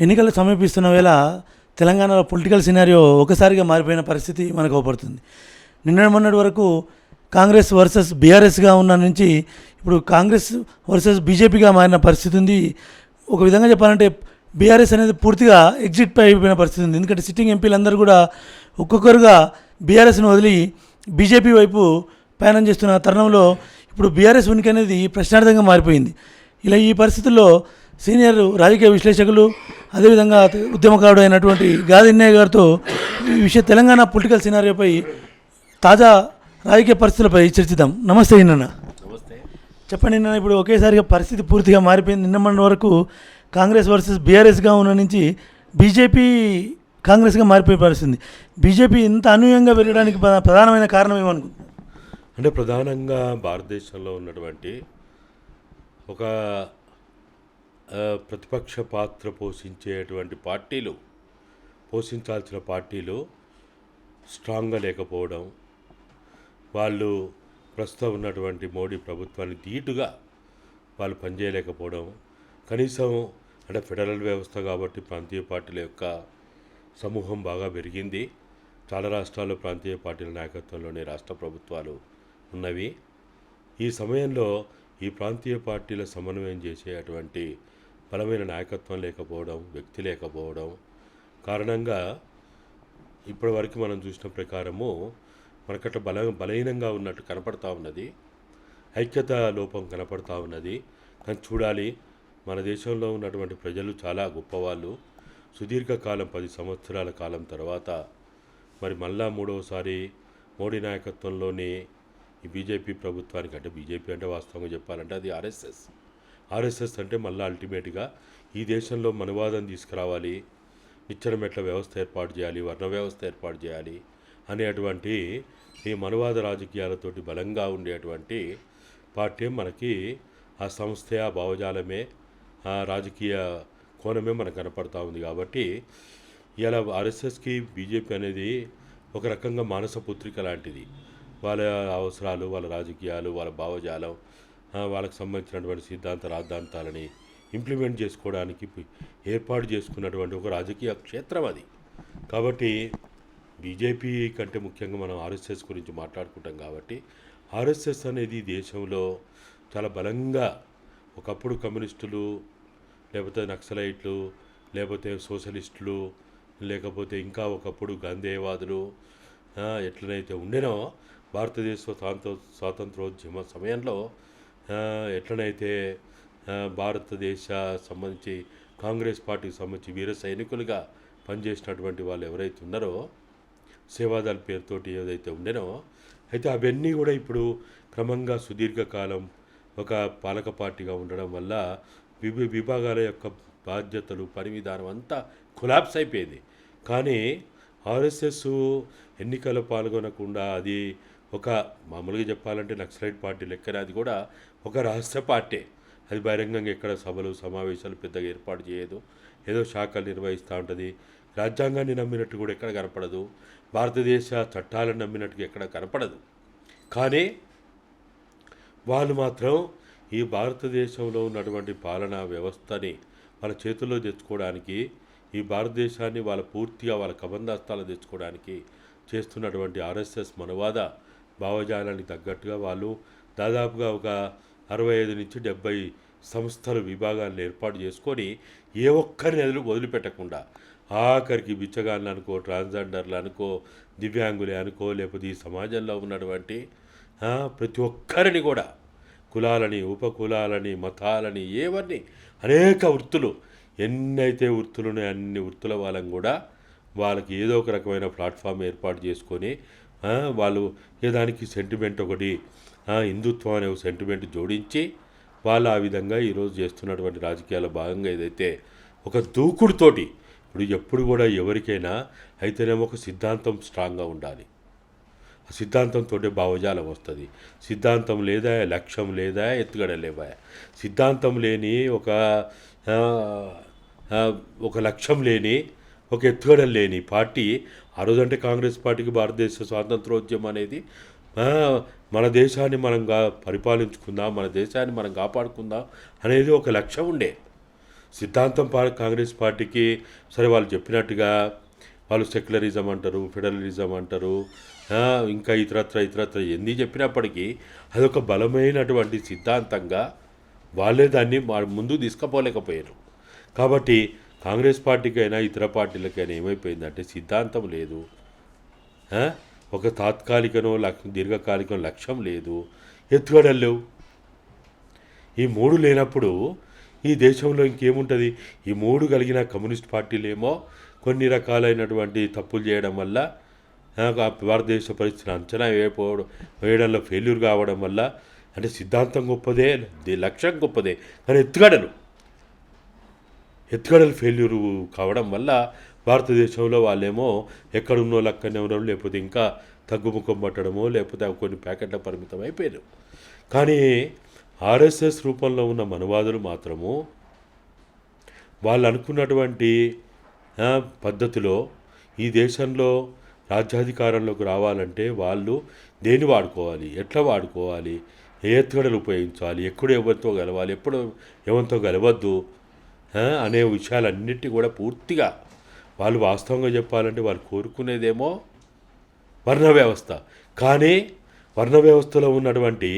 ఎన్నికలు సమీపిస్తున్న వేళ తెలంగాణలో పొలిటికల్ సినారియో ఒకసారిగా మారిపోయిన పరిస్థితి మనకు అవపడుతుంది. నిన్న మొన్నటి వరకు కాంగ్రెస్ వర్సెస్ బీఆర్ఎస్గా ఉన్న నుంచి ఇప్పుడు కాంగ్రెస్ వర్సెస్ బీజేపీగా మారిన పరిస్థితి ఉంది. ఒక విధంగా చెప్పాలంటే బీఆర్ఎస్ అనేది పూర్తిగా ఎగ్జిట్ అయిపోయిన పరిస్థితి ఉంది. ఎందుకంటే సిట్టింగ్ ఎంపీలందరూ కూడా ఒక్కొక్కరుగా బీఆర్ఎస్ను వదిలి బీజేపీ వైపు ప్రయాణం చేస్తున్న తరుణంలో ఇప్పుడు బీఆర్ఎస్ ఉనికి అనేది ప్రశ్నార్థంగా మారిపోయింది. ఇలా ఈ పరిస్థితుల్లో సీనియర్ రాజకీయ విశ్లేషకులు అదేవిధంగా ఉద్యమకారుడు అయినటువంటి గాదిన్నయ్య గారితో ఈ విషయ తెలంగాణ పొలిటికల్ సినారియోపై తాజా రాజకీయ పరిస్థితులపై చర్చిద్దాం. నమస్తే నిన్న. నమస్తే. చెప్పండి నిన్న ఇప్పుడు ఒకేసారిగా పరిస్థితి పూర్తిగా మారిపోయింది. నిన్న మొన్న వరకు కాంగ్రెస్ వర్సెస్ బీఆర్ఎస్గా ఉన్న నుంచి బీజేపీ కాంగ్రెస్గా మారిపోయే పరిస్థితి బీజేపీ ఇంత అనూహ్యంగా వెళ్ళడానికి ప్ర- ప్రధానమైన కారణం ఏమనుకుంటున్నారు? అంటే ప్రధానంగా భారతదేశంలో ఉన్నటువంటి ఒక ప్రతిపక్ష పాత్ర పోషించేటువంటి పార్టీలు పోషించాల్సిన పార్టీలు స్ట్రాంగ్గా లేకపోవడం వాళ్ళు ప్రస్తుతం ఉన్నటువంటి మోడీ ప్రభుత్వాన్ని ధీటుగా వాళ్ళు పనిచేయలేకపోవడం కనీసం అంటే ఫెడరల్ వ్యవస్థ కాబట్టి ప్రాంతీయ పార్టీల యొక్క సమూహం బాగా పెరిగింది. చాలా రాష్ట్రాల్లో ప్రాంతీయ పార్టీల నాయకత్వంలోనే రాష్ట్ర ప్రభుత్వాలు ఉన్నవి. ఈ సమయంలో ఈ ప్రాంతీయ పార్టీల సమన్వయం చేసే అటువంటి బలమైన నాయకత్వం లేకపోవడం వ్యక్తి లేకపోవడం కారణంగా ఇప్పటివరకు మనం చూసిన ప్రకారము మనకట్లా బల బలహీనంగా ఉన్నట్టు కనపడతా ఉన్నది. ఐక్యత లోపం కనపడతా ఉన్నది. కానీ చూడాలి మన దేశంలో ఉన్నటువంటి ప్రజలు చాలా గొప్పవాళ్ళు. సుదీర్ఘకాలం పది సంవత్సరాల కాలం తర్వాత మరి మళ్ళా మూడవసారి మోడీ నాయకత్వంలోని ఈ బీజేపీ ప్రభుత్వానికి అంటే బీజేపీ అంటే వాస్తవంగా చెప్పాలంటే అది ఆర్ఎస్ఎస్. ఆర్ఎస్ఎస్ అంటే మళ్ళీ అల్టిమేట్గా ఈ దేశంలో మనవాదం తీసుకురావాలి నిచ్చెనమెట్ల వ్యవస్థ ఏర్పాటు చేయాలి వర్ణ వ్యవస్థ ఏర్పాటు చేయాలి అనేటువంటి ఈ మనువాద రాజకీయాలతోటి బలంగా ఉండేటువంటి పార్టీ మనకి ఆ సంస్థ ఆ భావజాలమే ఆ రాజకీయ కోణమే మనకు కనపడతా ఉంది కాబట్టి ఇలా ఆర్ఎస్ఎస్కి బీజేపీ అనేది ఒక రకంగా మానస పుత్రిక లాంటిది. వాళ్ళ అవసరాలు వాళ్ళ రాజకీయాలు వాళ్ళ భావజాలం వాళ్ళకి సంబంధించినటువంటి సిద్ధాంత రాద్ధాంతాలని ఇంప్లిమెంట్ చేసుకోవడానికి ఏర్పాటు చేసుకున్నటువంటి ఒక రాజకీయ క్షేత్రం అది. కాబట్టి బీజేపీ కంటే ముఖ్యంగా మనం ఆర్ఎస్ఎస్ గురించి మాట్లాడుకుంటాం కాబట్టి ఆర్ఎస్ఎస్ అనేది దేశంలో చాలా బలంగా ఒకప్పుడు కమ్యూనిస్టులు లేకపోతే నక్సలైట్లు లేకపోతే సోషలిస్టులు లేకపోతే ఇంకా ఒకప్పుడు గాంధేయవాదులు ఎట్లనైతే ఉండేనో భారతదేశ స్వాతంత్ర స్వాతంత్రోద్యమ సమయంలో ఎట్లనైతే భారతదేశ సంబంధించి కాంగ్రెస్ పార్టీకి సంబంధించి వీర సైనికులుగా పనిచేసినటువంటి వాళ్ళు ఎవరైతే ఉన్నారో సేవాదాల పేరుతోటి ఏదైతే ఉండేనో అయితే అవన్నీ కూడా ఇప్పుడు క్రమంగా సుదీర్ఘకాలం ఒక పాలక పార్టీగా ఉండడం వల్ల విభి విభాగాల యొక్క బాధ్యతలు పని విధానం అంతా కొలాప్స్ అయిపోయింది. కానీ ఆర్ఎస్ఎస్ ఎన్నికల్లో పాల్గొనకుండా అది ఒక మామూలుగా చెప్పాలంటే నక్సలైట్ పార్టీ లెక్కన అది కూడా ఒక రహస్య పార్టీ. అది బహిరంగంగా ఎక్కడ సభలు సమావేశాలు పెద్దగా ఏర్పాటు చేయదు. ఏదో శాఖలు నిర్వహిస్తూ ఉంటుంది. రాజ్యాంగాన్ని నమ్మినట్టు కూడా ఎక్కడ కనపడదు. భారతదేశ చట్టాలను నమ్మినట్టుగా ఎక్కడ కనపడదు. కానీ వాళ్ళు మాత్రం ఈ భారతదేశంలో ఉన్నటువంటి పాలనా వ్యవస్థని వాళ్ళ చేతుల్లో తెచ్చుకోవడానికి ఈ భారతదేశాన్ని వాళ్ళ పూర్తిగా వాళ్ళ కబందాస్తాలు తెచ్చుకోవడానికి చేస్తున్నటువంటి ఆర్ఎస్ఎస్ మనవాద భావజాలానికి తగ్గట్టుగా వాళ్ళు దాదాపుగా ఒక అరవై ఐదు నుంచి డెబ్బై సంస్థలు విభాగాలను ఏర్పాటు చేసుకొని ఏ ఒక్కరిని ఎదురు వదిలిపెట్టకుండా ఆఖరికి బిచ్చగాళ్ళు అనుకో ట్రాన్స్జెండర్లు అనుకో దివ్యాంగులే అనుకో లేకపోతే ఈ సమాజంలో ఉన్నటువంటి ప్రతి ఒక్కరిని కూడా కులాలని ఉపకులాలని మతాలని ఏవన్నీ అనేక వృత్తులు ఎన్నైతే వృత్తులు ఉన్నాయో అన్ని వృత్తుల వాళ్ళని కూడా వాళ్ళకి ఏదో ఒక రకమైన ప్లాట్ఫామ్ ఏర్పాటు చేసుకొని వాళ్ళు ఏ దానికి సెంటిమెంట్ ఒకటి హిందుత్వం అనే ఒక సెంటిమెంట్ జోడించి వాళ్ళు ఆ విధంగా ఈరోజు చేస్తున్నటువంటి రాజకీయాల భాగంగా ఏదైతే ఒక దూకుడుతోటి ఇప్పుడు ఎప్పుడు కూడా ఎవరికైనా అయితేనేమో ఒక సిద్ధాంతం స్ట్రాంగ్గా ఉండాలి. ఆ సిద్ధాంతంతో భావజాలం వస్తుంది. సిద్ధాంతం లేదా లక్ష్యం లేదా ఎత్తుగడ లేవా? సిద్ధాంతం లేని ఒక ఒక లక్ష్యం లేని ఒక ఎత్తుగడ లేని పార్టీ ఆ రోజంటే కాంగ్రెస్ పార్టీకి భారతదేశ స్వాతంత్రోద్యమం అనేది మన దేశాన్ని మనం గా పరిపాలించుకుందాం మన దేశాన్ని మనం కాపాడుకుందాం అనేది ఒక లక్ష్యం ఉండే. సిద్ధాంతం పా కాంగ్రెస్ పార్టీకి సరే వాళ్ళు చెప్పినట్టుగా వాళ్ళు సెక్యులరిజం అంటారు ఫెడరలిజం అంటారు ఇంకా ఇతరత్ర ఇతరత్ర ఎన్ని చెప్పినప్పటికీ అదొక బలమైనటువంటి సిద్ధాంతంగా వాళ్ళే దాన్ని మా- ముందు తీసుకుపోలేకపోయారు. కాబట్టి కాంగ్రెస్ పార్టీకైనా ఇతర పార్టీలకైనా ఏమైపోయిందంటే సిద్ధాంతం లేదు. ఒక తాత్కాలికనో లక్ష దీర్ఘకాలికనో లక్ష్యం లేదు. ఎత్తుగడలు లేవు. ఈ మూడు లేనప్పుడు ఈ దేశంలో ఇంకేముంటుంది? ఈ మూడు కలిగిన కమ్యూనిస్ట్ పార్టీలేమో కొన్ని రకాలైనటువంటి తప్పులు చేయడం వల్ల భారతదేశ పరిస్థితిని అంచనా వేయకపోవడం వేయడంలో ఫెయిల్యూర్ కావడం వల్ల అంటే సిద్ధాంతం గొప్పదే లక్ష్యం గొప్పదే. కానీ ఎత్తుగడలు ఎత్తుగడలు ఫెయిల్యూర్ కావడం వల్ల భారతదేశంలో వాళ్ళేమో ఎక్కడున్నో లక్కనే ఉన్నారు లేకపోతే ఇంకా తగ్గుముఖం పట్టడమో లేకపోతే కొన్ని ప్యాకెట్ల పరిమితం అయిపోయారు. కానీ ఆర్ఎస్ఎస్ రూపంలో ఉన్న మనవాదులు మాత్రము వాళ్ళు అనుకున్నటువంటి పద్ధతిలో ఈ దేశంలో రాజ్యాధికారంలోకి రావాలంటే వాళ్ళు దేన్ని వాడుకోవాలి ఎట్లా వాడుకోవాలి ఏ ఎత్తుగడలు ఉపయోగించాలి ఎప్పుడు ఎవరితో గెలవాలి ఎప్పుడు ఎవరితో గెలవద్దు అనే విషయాలన్నిటి కూడా పూర్తిగా వాళ్ళు వాస్తవంగా చెప్పాలంటే వాళ్ళు కోరుకునేదేమో వర్ణ వ్యవస్థ కానీ వర్ణ వ్యవస్థలో ఉన్నటువంటి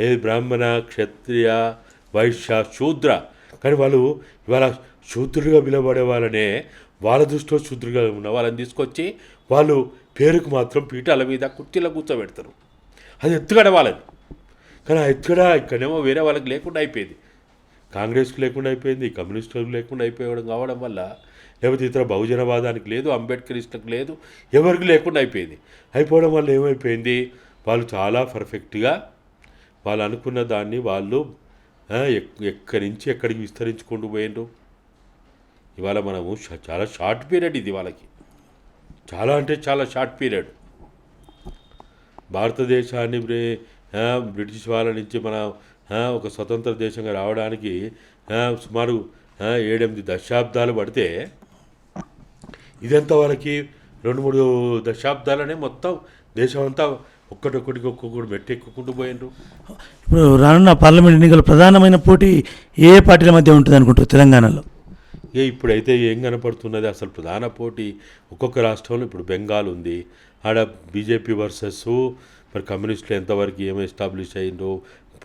ఏ బ్రాహ్మణ క్షత్రియ వైశ్య శూద్ర కానీ వాళ్ళు ఇవాళ శూద్రుడిగా పిలవబడే వాళ్ళనే వాళ్ళ దృష్టిలో శూద్రుడిగా ఉన్న వాళ్ళని తీసుకొచ్చి వాళ్ళు పేరుకు మాత్రం పీఠాల మీద కుర్చీలో కూర్చోబెడతారు. అది ఎత్తుగడ వాళ్ళని కానీ ఆ ఎత్తుగడ ఇక్కడేమో వేరే వాళ్ళకి లేకుండా అయిపోయింది. కాంగ్రెస్కి లేకుండా అయిపోయింది కమ్యూనిస్టులకు లేకుండా అయిపోవడం కావడం వల్ల లేకపోతే ఇతర బహుజనవాదానికి లేదు అంబేద్కరిస్టులకు లేదు ఎవరికి లేకుండా అయిపోయింది. అయిపోవడం వల్ల ఏమైపోయింది? వాళ్ళు చాలా పర్ఫెక్ట్గా వాళ్ళు అనుకున్న దాన్ని వాళ్ళు ఎక్- ఎక్కడి నుంచి ఎక్కడికి విస్తరించుకుంటూ పోయిండ్రు? ఇవాళ మనము చాలా షార్ట్ పీరియడ్ ఇది వాళ్ళకి. చాలా అంటే చాలా షార్ట్ పీరియడ్. భారతదేశాన్ని బ్రిటిష్ వాళ్ళ నుంచి మన ఒక స్వతంత్ర దేశంగా రావడానికి సుమారు ఏడెనిమిది దశాబ్దాలు పడితే ఇదంతా వాళ్ళకి రెండు మూడు దశాబ్దాలనే మొత్తం దేశం అంతా ఒక్కటొక్కటికి ఒక్కొక్కటి మెట్టెక్కుకుంటూ పోయినరు ఇప్పుడు రానున్న పార్లమెంట్ ఎన్నికల ప్రధానమైన పోటీ ఏ పార్టీల మధ్య ఉంటుంది అనుకుంటారు తెలంగాణలో? ఏ ఇప్పుడైతే ఏం కనపడుతున్నది? అసలు ప్రధాన పోటీ ఒక్కొక్క రాష్ట్రంలో ఇప్పుడు బెంగాల్ ఉంది. ఆడ బీజేపీ వర్సెస్ మరి కమ్యూనిస్టులు ఎంతవరకు ఏం ఎస్టాబ్లిష్ అయిందో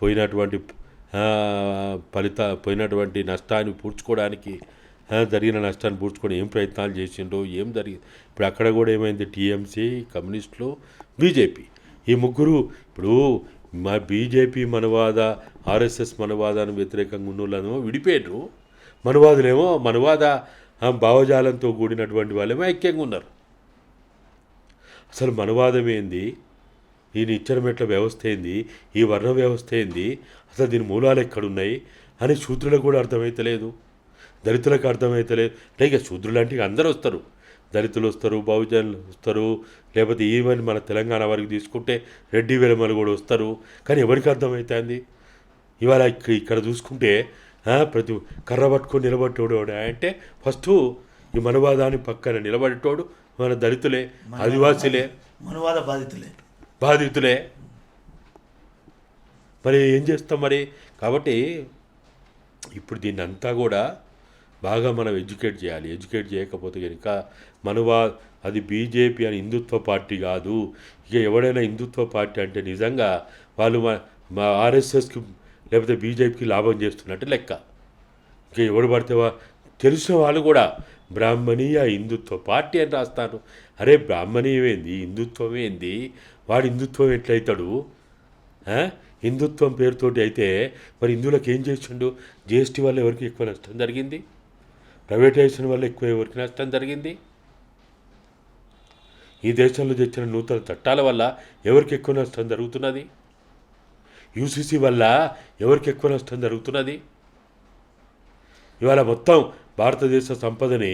పోయినటువంటి ఫలిత పోయినటువంటి నష్టాన్ని పూడ్చుకోవడానికి జరిగిన నష్టాన్ని పూడ్చుకోవడం ఏం ప్రయత్నాలు చేసిండో ఏం జరిగింది ఇప్పుడు అక్కడ కూడా ఏమైంది టీఎంసీ కమ్యూనిస్టులు బీజేపీ. ఈ ముగ్గురు ఇప్పుడు మా బీజేపీ మనవాద ఆర్ఎస్ఎస్ మనవాదానికి వ్యతిరేకంగా ఉన్న విడిపోయారు మనవాదులేమో మనవాద భావజాలంతో కూడినటువంటి వాళ్ళేమో ఐక్యంగా ఉన్నారు. అసలు మనవాదం ఏంది? ఈ నిచ్చెనమెట్ల వ్యవస్థ ఏంది? ఈ వర్ణ వ్యవస్థ ఏంది? అసలు దీని మూలాలు ఎక్కడున్నాయి? అని శూద్రులకు కూడా అర్థమైతలేదు దళితులకు అర్థమైతలేదు అంటే ఇక శూద్రులు అంటే అందరూ వస్తారు. దళితులు వస్తారు బహుజనులు వస్తారు లేకపోతే ఈవెన్ మన తెలంగాణ వరకు తీసుకుంటే రెడ్డి వెలమలు కూడా వస్తారు. కానీ ఎవరికి అర్థమవుతుంది ఇవాళ ఇక్క- ఇక్కడ చూసుకుంటే ప్రతి కర్ర పట్టుకొని నిలబట్టేవాడు ఎవడు అంటే ఫస్ట్ ఈ మనవాదాన్ని పక్కన నిలబడేటోడు మన దళితులే ఆదివాసీలే. మనువాద బాధితులే. బాధితులే. మరి ఏం చేస్తాం మరి? కాబట్టి ఇప్పుడు దీన్ని అంతా కూడా బాగా మనం ఎడ్యుకేట్ చేయాలి. ఎడ్యుకేట్ చేయకపోతే కనుక మనవా అది బీజేపీ అని హిందుత్వ పార్టీ కాదు. ఇక ఎవడైనా హిందుత్వ పార్టీ అంటే నిజంగా వాళ్ళు మా మా ఆర్ఎస్ఎస్కి లేకపోతే బీజేపీకి లాభం చేస్తున్నట్టు లెక్క. ఇక ఎవడు పడితే వా- తెలిసిన వాళ్ళు కూడా బ్రాహ్మణీయ హిందుత్వ పార్టీ అని రాస్తాను అరే బ్రాహ్మణీయమేంది? ఏంది వాడు హిందుత్వం ఎట్లయితాడు? హిందుత్వం పేరుతోటి అయితే మరి హిందువులకు ఏం చేసిండు? జిఎస్టీ వల్ల ఎవరికి ఎక్కువ నష్టం జరిగింది? ప్రైవేటైజేషన్ వల్ల ఎక్కువ ఎవరికి నష్టం జరిగింది? ఈ దేశంలో తెచ్చిన నూతన చట్టాల వల్ల ఎవరికి ఎక్కువ నష్టం జరుగుతున్నది? యూసీసీ వల్ల ఎవరికి ఎక్కువ నష్టం జరుగుతున్నది? ఇవాళ మొత్తం భారతదేశ సంపదని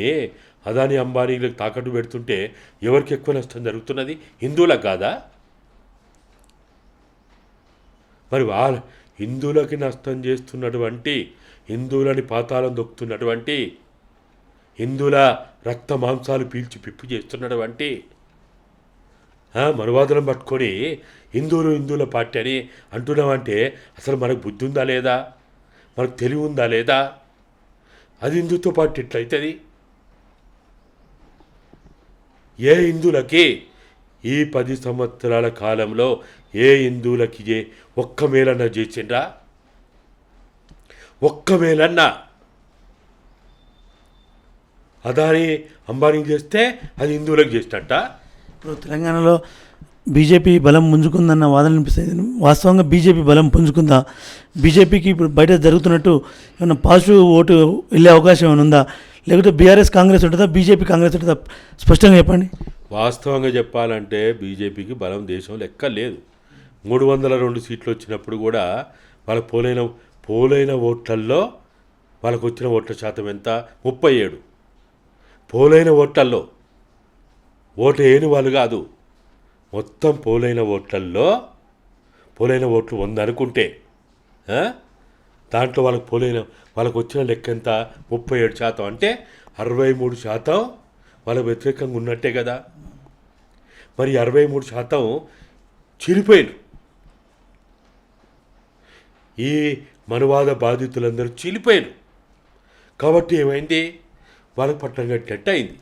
అదాని అంబానీలకు తాకట్టు పెడుతుంటే ఎవరికి ఎక్కువ నష్టం జరుగుతున్నది? హిందువులకు కాదా? మరి వాళ్ళ హిందువులకి నష్టం చేస్తున్నటువంటి హిందువులని పాతాళం దొక్కుతున్నటువంటి హిందువుల రక్త మాంసాలు పీల్చి పిప్పు చేస్తున్నటువంటి మనువాదులను పట్టుకొని హిందువులు హిందువుల పార్టీ అని అంటున్నామంటే అసలు మనకు బుద్ధి ఉందా లేదా? మనకు తెలివి ఉందా లేదా? అది హిందుత్వ పార్టీ ఎట్లయితుంది? ఏ హిందువులకి ఈ పది సంవత్సరాల కాలంలో ఏ హిందువులకి ఏ ఒక్క మేలన్నా చేసిండ్రా? ఒక్క మేలన్నా. అదాని అంబానీ చేస్తే అది హిందువులకు చేసినట్ట? ఇప్పుడు తెలంగాణలో బీజేపీ బలం పుంజుకుందన్న వాదన వినిపిస్తుంది. వాస్తవంగా బీజేపీ బలం పుంజుకుందా? బీజేపీకి ఇప్పుడు బయట జరుగుతున్నట్టు ఏమైనా పాజిటివ్ ఓటు వెళ్ళే అవకాశం ఏమైనా ఉందా? లేకపోతే బీఆర్ఎస్ కాంగ్రెస్ ఉంటుందా? బీజేపీ కాంగ్రెస్ ఉంటుందా? స్పష్టంగా చెప్పండి. వాస్తవంగా చెప్పాలంటే బీజేపీకి బలం దేశంలో ఎక్క లేదు. మూడు వందల రెండు సీట్లు వచ్చినప్పుడు కూడా వాళ్ళ పోలైన పోలైన ఓట్లల్లో వాళ్ళకు వచ్చిన ఓట్ల శాతం ఎంత? ముప్పై ఏడు. పోలైన ఓట్లల్లో ఓటు వేయని వాళ్ళు కాదు. మొత్తం పోలైన ఓట్లల్లో పోలైన ఓట్లు వంద అనుకుంటే దాంట్లో వాళ్ళకి పోలైన వాళ్ళకు వచ్చిన లెక్క ఎంత ముప్పై ఏడు శాతం. అంటే అరవై మూడు శాతం వాళ్ళకు వ్యతిరేకంగా ఉన్నట్టే కదా. మరి అరవై మూడు శాతం చిరిపోయిన ఈ మనువాద బాధితులందరూ చీలిపోయారు. కాబట్టి ఏమైంది? వాళ్ళకి పట్టం కట్టినట్టు అయింది.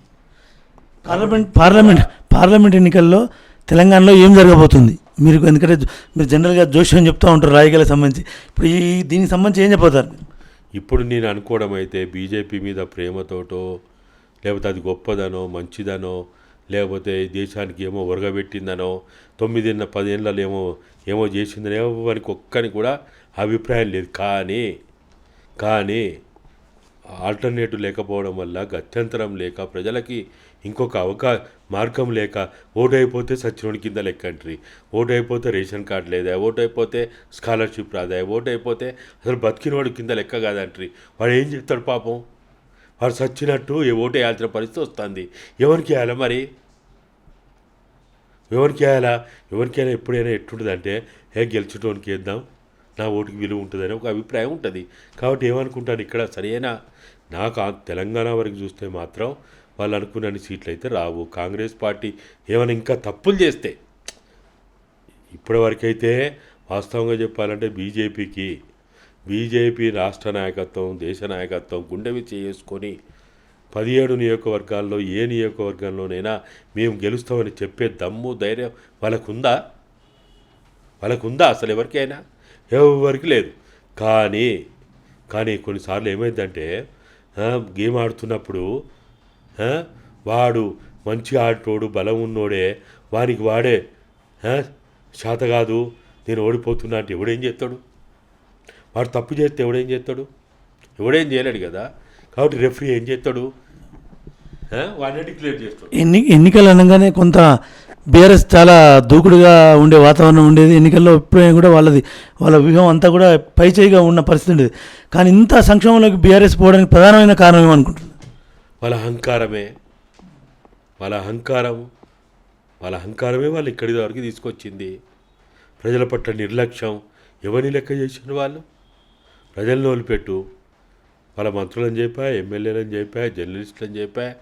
పార్లమెంట్ పార్లమెంట్ పార్లమెంట్ ఎన్నికల్లో తెలంగాణలో ఏం జరగబోతుంది? మీరు ఎందుకంటే మీరు జనరల్గా జోష్యం చెప్తూ ఉంటారు రాజకీయాలకు సంబంధించి. ఇప్పుడు ఈ దీనికి సంబంధించి ఏం చెప్పబోతారు? ఇప్పుడు నేను అనుకోవడం అయితే బీజేపీ మీద ప్రేమతోటో లేకపోతే అది గొప్పదనో మంచిదనో లేకపోతే దేశానికి ఏమో ఒరగబెట్టిందనో తొమ్మిదిన్న పదేళ్ళలో ఏమో ఏమో చేసిందనో వానికి ఒక్కని కూడా అభిప్రాయం లేదు. కానీ కానీ ఆల్టర్నేటివ్ లేకపోవడం వల్ల గత్యంతరం లేక ప్రజలకి ఇంకొక అవకా మార్గం లేక ఓటు అయిపోతే సచ్చినోడి కింద లెక్కంట్రీ ఓటు అయిపోతే రేషన్ కార్డు లేదా ఓటు అయిపోతే స్కాలర్షిప్ రాదా ఓటు అయిపోతే అసలు బతికినోడి కింద లెక్క కాదంట్రీ. వాడు ఏం చెప్తాడు పాపం? వాడు సచ్చినట్టు ఏ ఓటు వేయాల్సిన పరిస్థితి వస్తుంది. ఎవరికి వేయాలా మరి? ఎవరికి వేయాలా? ఎవరికైనా ఎప్పుడైనా ఎట్టుంటుందంటే ఏ గెలిచేటోనికి వేద్దాం నా ఓటుకి విలువ ఉంటుందని ఒక అభిప్రాయం ఉంటుంది. కాబట్టి ఏమనుకుంటాను ఇక్కడ సరైన నాకు తెలంగాణ వరకు చూస్తే మాత్రం వాళ్ళు అనుకున్న సీట్లు అయితే రావు. కాంగ్రెస్ పార్టీ ఏమైనా ఇంకా తప్పులు చేస్తే ఇప్పటివరకైతే వాస్తవంగా చెప్పాలంటే బీజేపీకి బీజేపీ రాష్ట్ర నాయకత్వం దేశ నాయకత్వం గుండె చేసుకొని పదిహేడు నియోజకవర్గాల్లో ఏ నియోజకవర్గంలోనైనా మేము గెలుస్తామని చెప్పే దమ్ము ధైర్యం వాళ్ళకుందా? వాళ్ళకుందా అసలు ఎవరికైనా? ఎవరికి లేదు. కానీ కానీ కొన్నిసార్లు ఏమైందంటే గేమ్ ఆడుతున్నప్పుడు వాడు మంచిగా ఆడటోడు బలం ఉన్నోడే వానికి వాడే శాత కాదు నేను ఓడిపోతున్నా అంటే ఎవడేం చేస్తాడు? వాడు తప్పు చేస్తే ఎవడేం చేస్తాడు? ఎవడేం చేయలేడు కదా. కాబట్టి రెఫరీ ఏం చేస్తాడు? వాడిని డిక్లేర్ చేస్తాడు. ఎన్ని ఎన్నికలు అనగానే కొంత బీఆర్ఎస్ చాలా దూకుడుగా ఉండే వాతావరణం ఉండేది. ఎన్నికల్లో ఎప్పుడైనా కూడా వాళ్ళది వాళ్ళ వ్యూహం అంతా కూడా పైచేయిగా ఉన్న పరిస్థితి ఉండేది. కానీ ఇంత సంక్షేమంలోకి బీఆర్ఎస్ పోవడానికి ప్రధానమైన కారణం ఏమనుకుంటుంది వాళ్ళ అహంకారమే. వాళ్ళ అహంకారం వాళ్ళ అహంకారమే వాళ్ళు ఇక్కడి వరకు తీసుకొచ్చింది. ప్రజల పట్ల నిర్లక్ష్యం ఎవరిని లెక్క చేసిన వాళ్ళు? ప్రజలను వదిలిపెట్టు. వాళ్ళ మంత్రులను చెప్పా ఎమ్మెల్యేలను చెప్పా జర్నలిస్టులను చెప్పా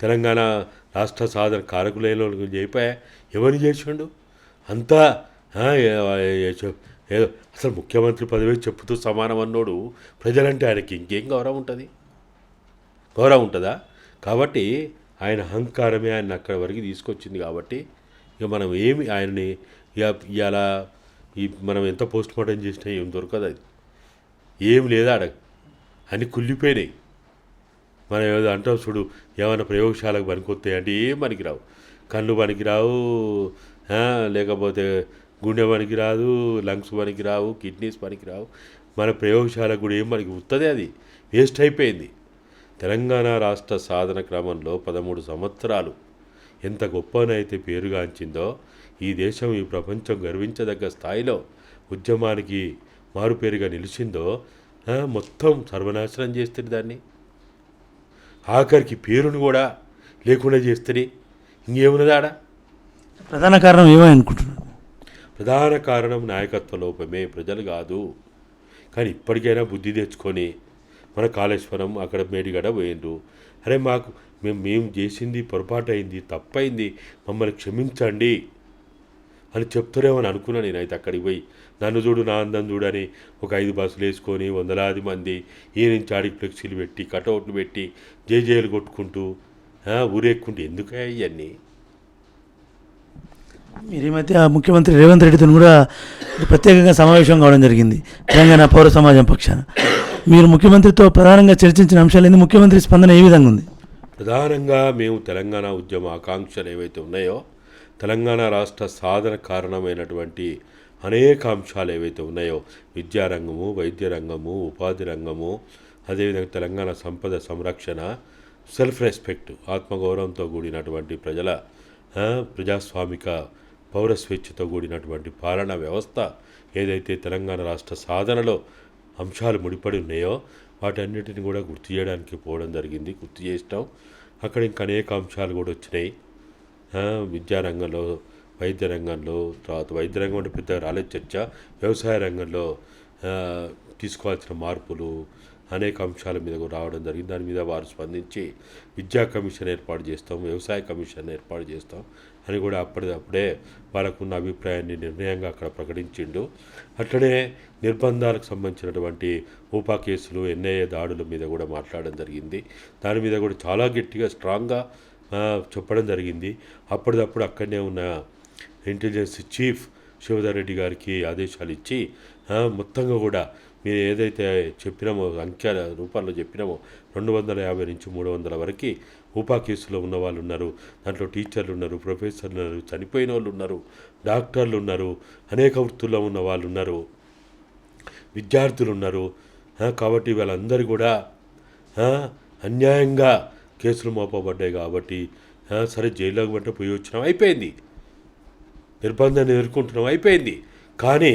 తెలంగాణ రాష్ట్ర సాధన కారకులైన చెప్పా ఎవరిని చేసిండు అంతా ఏదో అసలు ముఖ్యమంత్రి పదవి చెప్పుతూ సమానం అన్నోడు ప్రజలంటే ఆయనకి ఇంకేం గౌరవం ఉంటుంది? గౌరవం ఉంటుందా? కాబట్టి ఆయన అహంకారమే ఆయన అక్కడి వరకు తీసుకొచ్చింది కాబట్టి ఇక మనం ఏమి ఆయన్ని ఇక ఇవాళ ఈ మనం ఎంత పోస్ట్ మార్టం చేసినా ఏం దొరకదు అది. ఏం లేదా అడగ అన్నీ కుళ్ళిపోయినాయి. మనం ఏదో అంటాం చూడు ఏమైనా ప్రయోగశాలకు పనికొస్తాయి అంటే ఏం పనికిరావు. కళ్ళు పనికిరావు లేకపోతే గుండె పనికిరాదు లంగ్స్ పనికిరావు కిడ్నీస్ పనికిరావు. మన ప్రయోగశాలకు కూడా ఏం మనకి ఉత్తదే అది. వేస్ట్ అయిపోయింది. తెలంగాణ రాష్ట్ర సాధన క్రమంలో పదమూడు సంవత్సరాలు. ఎంత గొప్పనైతే పేరుగాంచిందో ఈ దేశం ఈ ప్రపంచం గర్వించదగ్గ స్థాయిలో ఉద్యమానికి మారుపేరుగా నిలిచిందో మొత్తం సర్వనాశనం చేస్తుంది దాన్ని. ఆఖరికి పేరును కూడా లేకుండా చేస్తుంది ఇంకేమున్నదాడా? ప్రధాన కారణం ఏమని అనుకుంటున్నారు ప్రధాన కారణం నాయకత్వ లోపమే ప్రజలు కాదు. కానీ ఇప్పటికైనా బుద్ధి తెచ్చుకొని మన కాళేశ్వరం అక్కడ మేడిగడ పోయిండ్రు. అరే మాకు మేము మేము చేసింది పొరపాటు అయింది తప్పైంది మమ్మల్ని క్షమించండి అని చెప్తారేమో అని అనుకున్నా నేనైతే అక్కడికి పోయి. నన్ను చూడు నా అందం చూడని ఒక ఐదు బస్సులు వేసుకొని వందలాది మంది ఈ నుంచి ఆడికి ఫ్లెక్సీలు పెట్టి కటౌట్లు పెట్టి జేజేలు కొట్టుకుంటూ ఊరేక్కుంటూ. ఎందుకే ఇవన్నీ మీరు ఈ మధ్య ముఖ్యమంత్రి రేవంత్ రెడ్డితో కూడా ప్రత్యేకంగా సమావేశం కావడం జరిగింది. తెలంగాణ పౌర సమాజం పక్షాన. మీరు ముఖ్యమంత్రితో ప్రధానంగా చర్చించిన అంశాలు ఏంది ముఖ్యమంత్రి స్పందన ఏ విధంగా ఉంది? ప్రధానంగా మేము తెలంగాణ ఉద్యమ ఆకాంక్షలు ఏవైతే ఉన్నాయో తెలంగాణ రాష్ట్ర సాధన కారణమైనటువంటి అనేక అంశాలు ఏవైతే ఉన్నాయో విద్యారంగము వైద్య రంగము ఉపాధి రంగము అదేవిధంగా తెలంగాణ సంపద సంరక్షణ సెల్ఫ్ రెస్పెక్ట్ ఆత్మగౌరవంతో కూడినటువంటి ప్రజల ప్రజాస్వామిక పౌర స్వేచ్ఛతో కూడినటువంటి పాలనా వ్యవస్థ ఏదైతే తెలంగాణ రాష్ట్ర సాధనలో అంశాలు ముడిపడి ఉన్నాయో వాటన్నిటిని కూడా గుర్తు చేయడానికి పోవడం జరిగింది. గుర్తు చేసినాం. అక్కడ ఇంకా అనేక అంశాలు కూడా వచ్చినాయి. విద్యారంగంలో వైద్య రంగంలో తర్వాత వైద్య రంగం అంటే పెద్దగా రాలేదు చర్చ. వ్యవసాయ రంగంలో తీసుకోవాల్సిన మార్పులు అనేక అంశాల మీద కూడా రావడం జరిగింది. దాని మీద వారు స్పందించి విద్యా కమిషన్ ఏర్పాటు చేస్తాం వ్యవసాయ కమిషన్ ఏర్పాటు చేస్తాం అని కూడా అప్పటిదప్పుడే వాళ్ళకున్న అభిప్రాయాన్ని నిర్ణయంగా అక్కడ ప్రకటించిండు. అట్లనే నిర్బంధాలకు సంబంధించినటువంటి ఊపా కేసులు ఎన్ఐఏ దాడుల మీద కూడా మాట్లాడడం జరిగింది. దాని మీద కూడా చాలా గట్టిగా స్ట్రాంగ్గా చెప్పడం జరిగింది. అప్పటిదప్పుడు అక్కడనే ఉన్న ఇంటెలిజెన్స్ చీఫ్ శివధర్ రెడ్డి గారికి ఆదేశాలు ఇచ్చి మొత్తంగా కూడా మీరు ఏదైతే చెప్పినామో అంకెల రూపాల్లో చెప్పినామో రెండు వందల యాభై నుంచి మూడు వందల వరకు ఉపా కేసులో ఉన్న వాళ్ళు ఉన్నారు దాంట్లో టీచర్లు ఉన్నారు ప్రొఫెసర్లు ఉన్నారు చనిపోయిన వాళ్ళు ఉన్నారు డాక్టర్లు ఉన్నారు అనేక వృత్తుల్లో ఉన్న వాళ్ళు ఉన్నారు విద్యార్థులు ఉన్నారు కాబట్టి వాళ్ళందరూ కూడా అన్యాయంగా కేసులు మోపబడ్డాయి కాబట్టి సరే జైల్లోకి వెంట పోయి వచ్చినాం అయిపోయింది. నిర్బంధాన్ని ఎదుర్కొంటున్నాం. అయిపోయింది. కానీ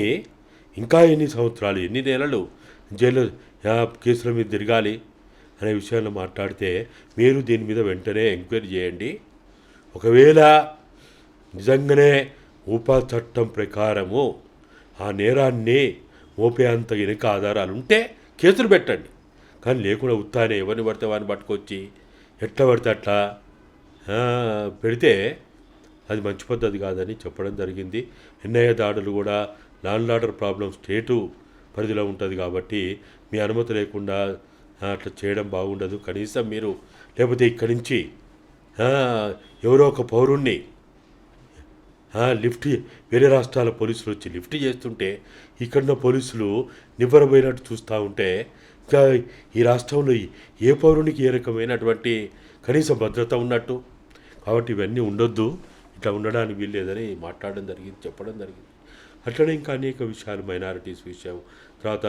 ఇంకా ఎన్ని సంవత్సరాలు ఎన్ని నెలలు జైలు కేసుల మీద తిరగాలి అనే విషయాన్ని మాట్లాడితే మీరు దీని మీద వెంటనే ఎంక్వైరీ చేయండి. ఒకవేళ నిజంగానే ఉపా చట్టం ప్రకారము ఆ నేరాన్ని మోపేంత వెనుక ఆధారాలు ఉంటే కేసులు పెట్టండి. కానీ లేకుండా ఉత్తానే ఎవరిని పడితే వారిని పట్టుకొచ్చి ఎట్లా పడితే అట్లా పెడితే అది మంచి పద్ధతి కాదని చెప్పడం జరిగింది. నిర్ణయ దాడులు కూడా ల్యాండ్ ఆర్డర్ ప్రాబ్లం స్టేటు పరిధిలో ఉంటుంది కాబట్టి మీ అనుమతి లేకుండా అట్లా చేయడం బాగుండదు. కనీసం మీరు లేకపోతే ఇక్కడి నుంచి ఎవరో ఒక పౌరుణ్ణి లిఫ్ట్ వేరే రాష్ట్రాల పోలీసులు వచ్చి లిఫ్ట్ చేస్తుంటే ఇక్కడున్న పోలీసులు నివ్వరపోయినట్టు చూస్తూ ఉంటే ఇంకా ఈ రాష్ట్రంలో ఏ పౌరునికి ఏ రకమైనటువంటి కనీస భద్రత ఉన్నట్టు. కాబట్టి ఇవన్నీ ఉండొద్దు. ఇట్లా ఉండడానికి వీల్లేదని మాట్లాడడం జరిగింది చెప్పడం జరిగింది. అట్లనే ఇంకా అనేక విషయాలు మైనారిటీస్ విషయం తర్వాత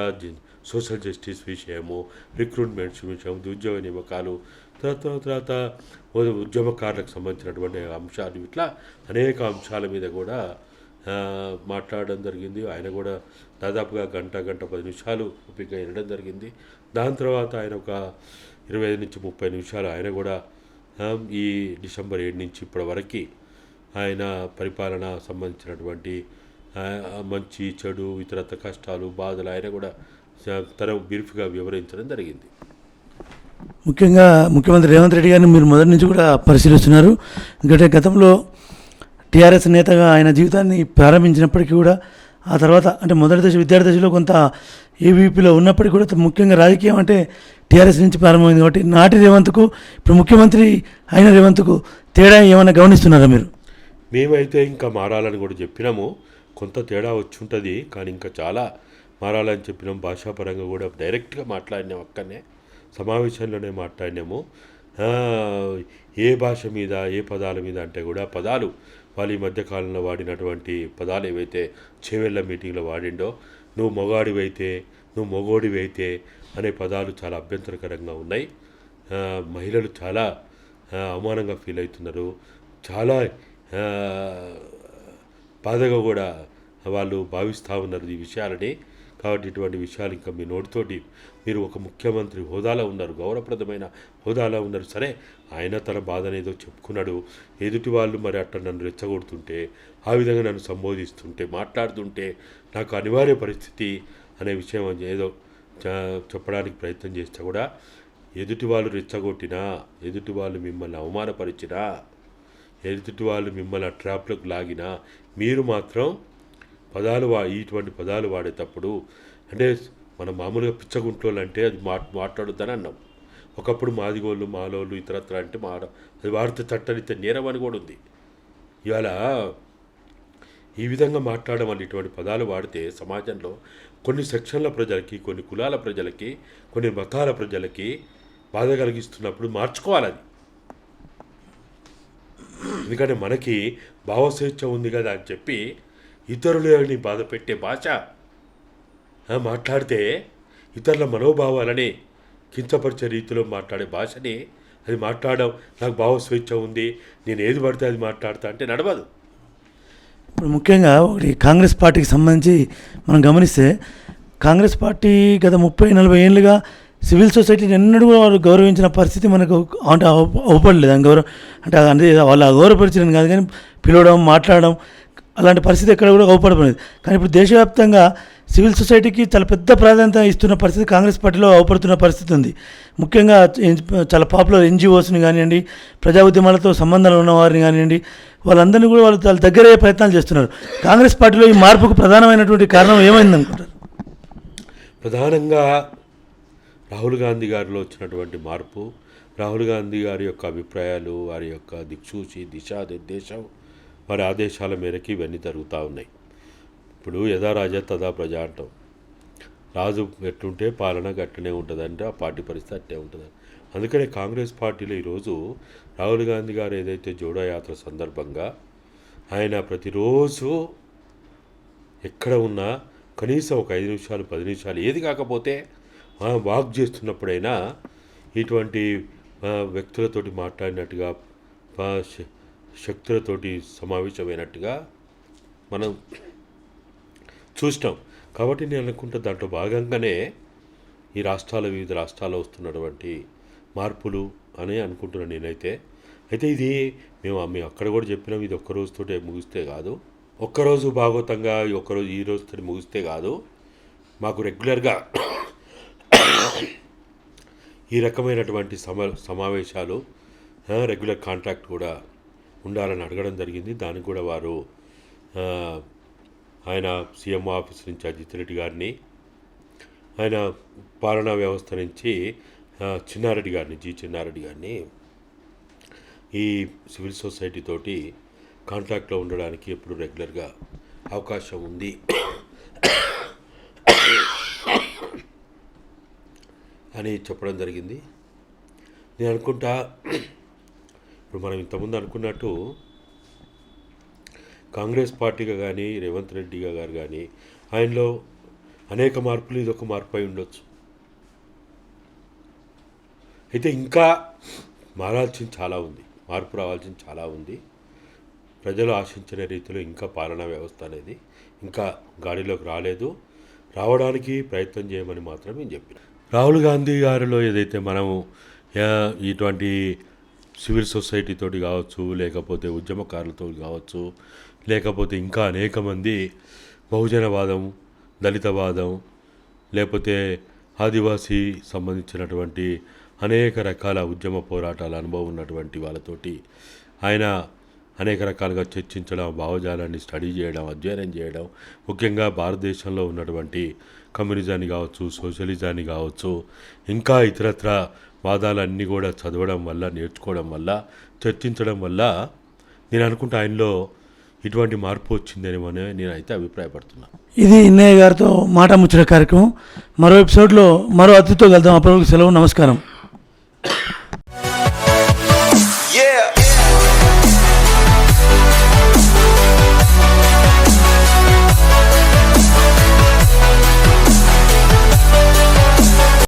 సోషల్ జస్టిస్ విషయము రిక్రూట్మెంట్స్ విషయం ఉద్యోగ నియమకాలు తర్వాత తర్వాత ఉద్యమకారులకు సంబంధించినటువంటి అంశాలు ఇట్లా అనేక అంశాల మీద కూడా మాట్లాడడం జరిగింది. ఆయన కూడా దాదాపుగా గంట గంట పది నిమిషాలు ఓపిక వినడం జరిగింది. దాని తర్వాత ఆయన ఒక ఇరవై ఐదు నుంచి ముప్పై నిమిషాలు ఆయన కూడా ఈ డిసెంబర్ ఏడు నుంచి ఇప్పటి వరకు ఆయన పరిపాలన సంబంధించినటువంటి మంచి చెడు ఇతరత కష్టాలు బాధలు ఆయన కూడా తన బ్రీఫ్గా వివరించడం జరిగింది. ముఖ్యంగా ముఖ్యమంత్రి రేవంత్ రెడ్డి గారిని మీరు మొదటి నుంచి కూడా పరిశీలిస్తున్నారు. ఎందుకంటే గతంలో టీఆర్ఎస్ నేతగా ఆయన జీవితాన్ని ప్రారంభించినప్పటికీ కూడా ఆ తర్వాత అంటే మొదటి దశ విద్యార్థి దశలో కొంత ఏబీపీలో ఉన్నప్పటికీ కూడా ముఖ్యంగా రాజకీయం అంటే టీఆర్ఎస్ నుంచి ప్రారంభమైంది కాబట్టి నాటి రేవంత్కు ఇప్పుడు ముఖ్యమంత్రి అయిన రేవంత్కు తేడా ఏమైనా గమనిస్తున్నారా మీరు? మేమైతే ఇంకా మారాలని కూడా చెప్పినాము. కొంత తేడా వచ్చి ఉంటుంది కానీ ఇంకా చాలా మారాలని చెప్పినాం. భాషాపరంగా కూడా డైరెక్ట్గా మాట్లాడినాం అక్కడనే సమావేశంలోనే మాట్లాడినాము. ఏ భాష మీద ఏ పదాల మీద అంటే కూడా పదాలు వాళ్ళు ఈ మధ్యకాలంలో వాడినటువంటి పదాలు ఏవైతే చేవెళ్ళ మీటింగ్లో వాడిండో నువ్వు మొగాడివైతే నువ్వు మొగోడివైతే అనే పదాలు చాలా అభ్యంతరకరంగా ఉన్నాయి. మహిళలు చాలా అవమానంగా ఫీల్ అవుతున్నారు. చాలా బాధగా కూడా వాళ్ళు భావిస్తూ ఉన్నారు ఈ విషయాలని. కాబట్టి ఇటువంటి విషయాలు ఇంకా మీ నోటితోటి మీరు ఒక ముఖ్యమంత్రి హోదాలో ఉన్నారు గౌరవప్రదమైన హోదాలో ఉన్నారు. సరే ఆయన తన బాధను ఏదో చెప్పుకున్నాడు. ఎదుటి వాళ్ళు మరి అట్లా నన్ను రెచ్చగొడుతుంటే ఆ విధంగా నన్ను సంబోధిస్తుంటే మాట్లాడుతుంటే నాకు అనివార్య పరిస్థితి అనే విషయం ఏదో చ- చెప్పడానికి ప్రయత్నం చేస్తే కూడా ఎదుటి వాళ్ళు రెచ్చగొట్టినా ఎదుటి వాళ్ళు మిమ్మల్ని అవమానపరిచినా ఎదుటి వాళ్ళు మిమ్మల్ని ఆ ట్రాప్లోకి లాగినా మీరు మాత్రం పదాలు వా ఇటువంటి పదాలు వాడేటప్పుడు అంటే మనం మామూలుగా పిచ్చగుంటోళ్ళు అంటే అది మా మాట్లాడొద్దని అన్నాం. ఒకప్పుడు మాదిగోళ్ళు మాలోళ్ళు ఇతరత్ర అంటే మా అది వాడితే చట్టరితే నేరం అని కూడా ఉంది. ఇవాళ ఈ విధంగా మాట్లాడడం వల్ల ఇటువంటి పదాలు వాడితే సమాజంలో కొన్ని సెక్షన్ల ప్రజలకి కొన్ని కులాల ప్రజలకి కొన్ని మతాల ప్రజలకి బాధ కలిగిస్తున్నప్పుడు మార్చుకోవాలి అది ఎందుకంటే మనకి భావస్వేచ్ఛ ఉంది కదా అని చెప్పి ఇతరులని బాధ పెట్టే భాష మాట్లాడితే ఇతరుల మనోభావాలని కించపరిచే రీతిలో మాట్లాడే భాషని అది మాట్లాడడం నాకు భావస్వేచ్ఛ ఉంది నేను ఏది పడితే అది మాట్లాడతా అంటే నడవదు. ఇప్పుడు ముఖ్యంగా ఒకటి కాంగ్రెస్ పార్టీకి సంబంధించి మనం గమనిస్తే కాంగ్రెస్ పార్టీ గత ముప్పై నలభై ఏళ్ళుగా సివిల్ సొసైటీని ఎన్నడూ కూడా వాళ్ళు గౌరవించిన పరిస్థితి మనకు అంటే అవ- అవపడలేదు. అని గౌరవం అంటే అంటే వాళ్ళు అగౌరవపరిచిన కాదు కానీ పిలవడం మాట్లాడడం అలాంటి పరిస్థితి ఎక్కడ కూడా అవపడలేదు. కానీ ఇప్పుడు దేశవ్యాప్తంగా సివిల్ సొసైటీకి చాలా పెద్ద ప్రాధాన్యత ఇస్తున్న పరిస్థితి కాంగ్రెస్ పార్టీలో అవపడుతున్న పరిస్థితి ఉంది. ముఖ్యంగా చాలా పాపులర్ ఎన్జిఓస్ని కానివ్వండి ప్రజా ఉద్యమాలతో సంబంధాలు ఉన్నవారిని కానివ్వండి వాళ్ళందరినీ కూడా వాళ్ళు చాలా దగ్గరయ్యే ప్రయత్నాలు చేస్తున్నారు. కాంగ్రెస్ పార్టీలో ఈ మార్పుకు ప్రధానమైనటువంటి కారణం ఏమైంది అనుకుంటారు ప్రధానంగా రాహుల్ గాంధీ గారిలో వచ్చినటువంటి మార్పు రాహుల్ గాంధీ గారి యొక్క అభిప్రాయాలు వారి యొక్క దిక్సూచి దిశానిర్దేశం వారి ఆదేశాల మేరకు ఇవన్నీ జరుగుతూ ఉన్నాయి. ఇప్పుడు యథా రాజా తదా ప్రజ అంటాం. రాజు ఎట్లుంటే పాలన గట్టనే ఉంటుందంటే ఆ పార్టీ పరిస్థితి అట్టే ఉంటుంది. అందుకనే కాంగ్రెస్ పార్టీలో ఈరోజు రాహుల్ గాంధీ గారు ఏదైతే జోడో యాత్ర సందర్భంగా ఆయన ప్రతిరోజు ఎక్కడ ఉన్నా కనీసం ఒక ఐదు నిమిషాలు పది నిమిషాలు ఏది కాకపోతే మనం వాక్ చేస్తున్నప్పుడైనా ఇటువంటి వ్యక్తులతోటి మాట్లాడినట్టుగా శక్తులతోటి సమావేశమైనట్టుగా మనం చూసినాం కాబట్టి నేను అనుకుంటా దాంట్లో భాగంగానే ఈ రాష్ట్రాల వివిధ రాష్ట్రాల్లో వస్తున్నటువంటి మార్పులు అని అనుకుంటున్నాను నేనైతే. అయితే ఇది మేము మేము అక్కడ కూడా చెప్పినాం ఇది ఒక్కరోజుతోటి ముగిస్తే కాదు. ఒక్కరోజు భాగవతంగా ఒక్కరోజు ఈ రోజుతో ముగిస్తే కాదు. మాకు రెగ్యులర్గా ఈ రకమైనటువంటి సమా సమావేశాలు రెగ్యులర్ కాంట్రాక్ట్ కూడా ఉండాలని అడగడం జరిగింది. దానికి కూడా వారు ఆయన సీఎం ఆఫీస్ నుంచి అజిత్ రెడ్డి గారిని ఆయన పాలనా వ్యవస్థ నుంచి చిన్నారెడ్డి గారిని జి చిన్నారెడ్డి గారిని ఈ సివిల్ సొసైటీ తోటి కాంటాక్ట్లో ఉండడానికి ఎప్పుడు రెగ్యులర్గా అవకాశం ఉంది. అని చెప్పడం జరిగింది. నేను అనుకుంటా ఇప్పుడు మనం ఇంతకుముందు అనుకున్నట్టు కాంగ్రెస్ పార్టీగా కానీ రేవంత్ రెడ్డి గారు కానీ ఆయనలో అనేక మార్పులు ఇది ఒక మార్పు అయి ఉండొచ్చు. అయితే ఇంకా మారాల్సింది చాలా ఉంది. మార్పు రావాల్సింది చాలా ఉంది. ప్రజలు ఆశించిన రీతిలో ఇంకా పాలనా వ్యవస్థ అనేది ఇంకా గాడిలోకి రాలేదు. రావడానికి ప్రయత్నం చేయమని మాత్రం నేను చెప్పిన. రాహుల్ గాంధీ గారిలో ఏదైతే మనము ఇటువంటి సివిల్ సొసైటీ తోటి కావచ్చు లేకపోతే ఉద్యమకారులతో కావచ్చు లేకపోతే ఇంకా అనేక మంది బహుజనవాదం దళితవాదం లేకపోతే ఆదివాసీ సంబంధించినటువంటి అనేక రకాల ఉద్యమ పోరాటాల అనుభవం ఉన్నటువంటి వాళ్ళతోటి ఆయన అనేక రకాలుగా చర్చించడం భావజాలాన్ని స్టడీ చేయడం అధ్యయనం చేయడం ముఖ్యంగా భారతదేశంలో ఉన్నటువంటి కమ్యూనిజాన్ని కావచ్చు సోషలిజాన్ని కావచ్చు ఇంకా ఇతరత్ర వాదాలన్నీ కూడా చదవడం వల్ల నేర్చుకోవడం వల్ల చర్చించడం వల్ల నేను అనుకుంటా ఆయనలో ఇటువంటి మార్పు వచ్చిందేమో అని నేనైతే అభిప్రాయపడుతున్నాను ఇది ఇన్నయ్య గారితో మాట ముచ్చట కార్యక్రమం. మరో ఎపిసోడ్లో మరో అతిథితో కలుద్దాం. అప్పటివరకు సెలవు నమస్కారం.